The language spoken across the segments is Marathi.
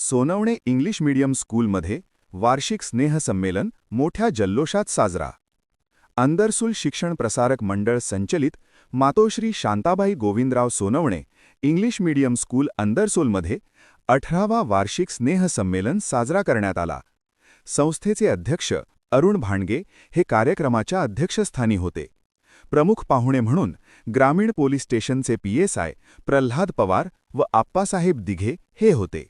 सोनवणे इंग्लिश मीडियम स्कूलमध्ये वार्षिक स्नेहसंमेलन मोठ्या जल्लोषात साजरा. अंदरसूल शिक्षण प्रसारक मंडळ संचलित Matoshri Shantabai Govindrao Sonawane English medium school अंदरसूलमध्ये अठरावा वार्षिक स्नेहसंमेलन साजरा करण्यात आला. संस्थेचे अध्यक्ष अरुण भांडगे हे कार्यक्रमाच्या अध्यक्षस्थानी होते. प्रमुख पाहुणे म्हणून ग्रामीण पोलीस स्टेशनचे पीएसआय प्रल्हाद पवार व आप्पासाहेब दिघे हे होते.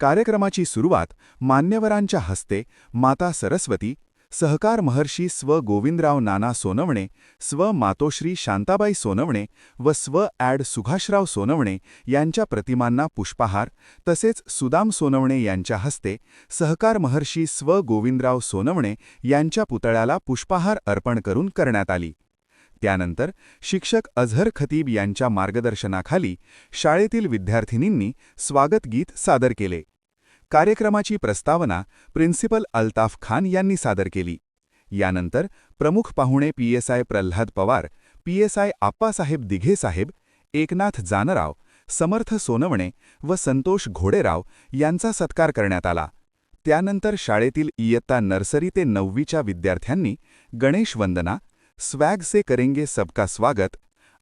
कार्यक्रमाची सुरुवात मान्यवरांच्या हस्ते माता सरस्वती सहकार महर्षी स्व गोविंदराव नाना सोनवणे स्व मातोश्री शांताबाई सोनवणे व स्व ॲड सुभाषराव सोनवणे यांच्या प्रतिमांना पुष्पहार तसेच सुदाम सोनवणे यांच्या हस्ते सहकार महर्षी स्व गोविंदराव सोनवणे यांच्या पुतळ्याला पुष्पहार अर्पण करून करण्यात आली. त्यानंतर शिक्षक अझहर खतीब यांच्या मार्गदर्शनाखाली शाळेतील विद्यार्थिनींनी स्वागत गीत सादर केले. कार्यक्रमाची प्रस्तावना प्रिन्सिपल अल्ताफ खान यांनी सादर केली. यानंतर प्रमुख पाहुणे पीएसआय प्रल्हाद पवार पीएसआय आप्पासाहेब दिघेसाहेब एकनाथ जानराव समर्थ सोनवणे व संतोष घोडेराव यांचा सत्कार करण्यात आला. त्यानंतर शाळेतील इयत्ता नर्सरी ते नववीच्या विद्यार्थ्यांनी गणेश वंदना स्वॅग से करेंगे सबका स्वागत।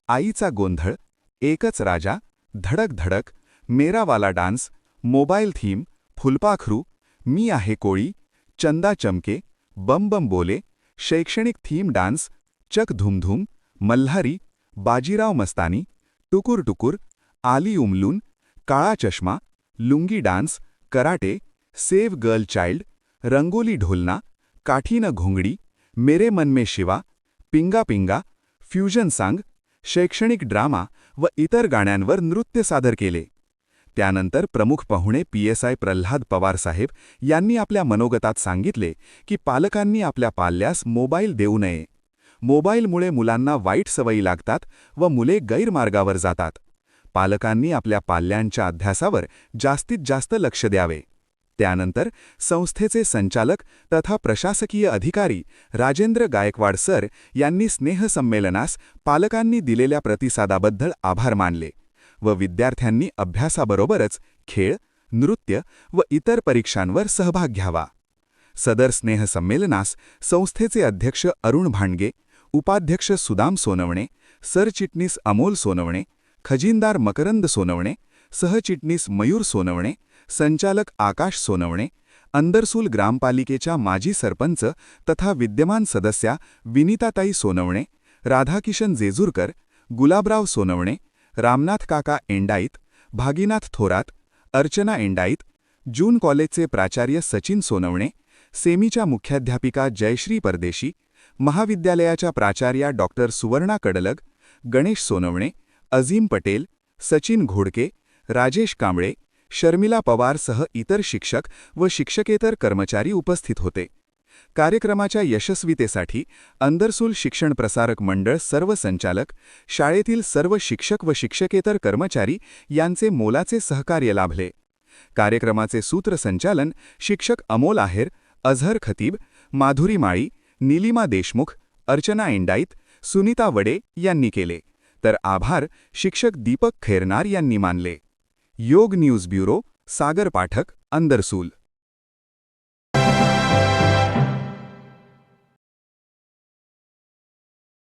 आईचा गोंधळ, एकच राजा, धडक धडक मेरावाला डान्स मोबाईल थीम, फुलपाखरू, मी आहे कोळी, चंदा चमके, बम बम बोले, शैक्षणिक theme dance Chak Dhoomdhoom Malhari, Bajirao Mastani, Tukur Tukur, Aali Umlun, Kala Chashma, Lungi dance karate, save girl child, Rangoli Dholna, काठीनं घोंगडी, मेरे मन में शिवा पिंगा पिंगा फ्युजन सांग शैक्षणिक ड्रामा व इतर गाण्यांवर नृत्य सादर केले. त्यानंतर प्रमुख पाहुणे पीएसआय प्रल्हाद पवारसाहेब यांनी आपल्या मनोगतात सांगितले की पालकांनी आपल्या पाल्यास मोबाईल देऊ नये. मोबाईलमुळे मुलांना वाईट सवयी लागतात व मुले गैरमार्गावर जातात. पालकांनी आपल्या पाल्यांच्या अभ्यासावर जास्तीत जास्त लक्ष द्यावे. त्यानंतर संस्थेचे संचालक तथा प्रशासकीय अधिकारी राजेंद्र गायकवाड सर यांनी स्नेहसंमेलनास पालकांनी दिलेल्या प्रतिसादाबद्दल आभार मानले व विद्यार्थ्यांनी अभ्यासाबरोबरच खेळ नृत्य व इतर परीक्षांवर सहभाग घ्यावा. सदर स्नेहसंमेलनास संस्थेचे अध्यक्ष अरुण भांडगे उपाध्यक्ष सुदाम सोनवणे सरचिटणीस अमोल सोनवणे खजिनदार मकरंद सोनवणे सहचिटणीस मयूर सोनवणे संचालक आकाश सोनवणे अंदरसूल ग्रामपालिकेच्या माजी सरपंच तथा विद्यमान सदस्या विनिताताई सोनवणे राधाकिशन जेजूरकर गुलाबराव सोनवणे रामनाथ काका एंडाईत भागीनाथ थोरात अर्चना एंडाईत जून कॉलेजचे प्राचार्य सचिन सोनवणे सेमीच्या मुख्याध्यापिका जयश्री परदेशी महाविद्यालयाच्या प्राचार्या डॉक्टर सुवर्णा कडलग गणेश सोनवणे अझीम पटेल सचिन घोडके राजेश कांबळे शर्मिला पवारसह इतर शिक्षक व शिक्षकेतर कर्मचारी उपस्थित होते. कार्यक्रमाच्या यशस्वीतेसाठी अंदरसूल शिक्षण प्रसारक मंडळ सर्व संचालक शाळेतील सर्व शिक्षक व शिक्षकेतर कर्मचारी यांचे मोलाचे सहकार्य लाभले. कार्यक्रमाचे सूत्रसंचालन शिक्षक अमोल आहेर अझहर खतीब माधुरी माळी नीलिमा देशमुख अर्चना इंडाईत सुनीता वडे यांनी केले. तर आभार शिक्षक दीपक खैरनार यांनी मानले. Yog news bureau Sagar Pathak Andarsul.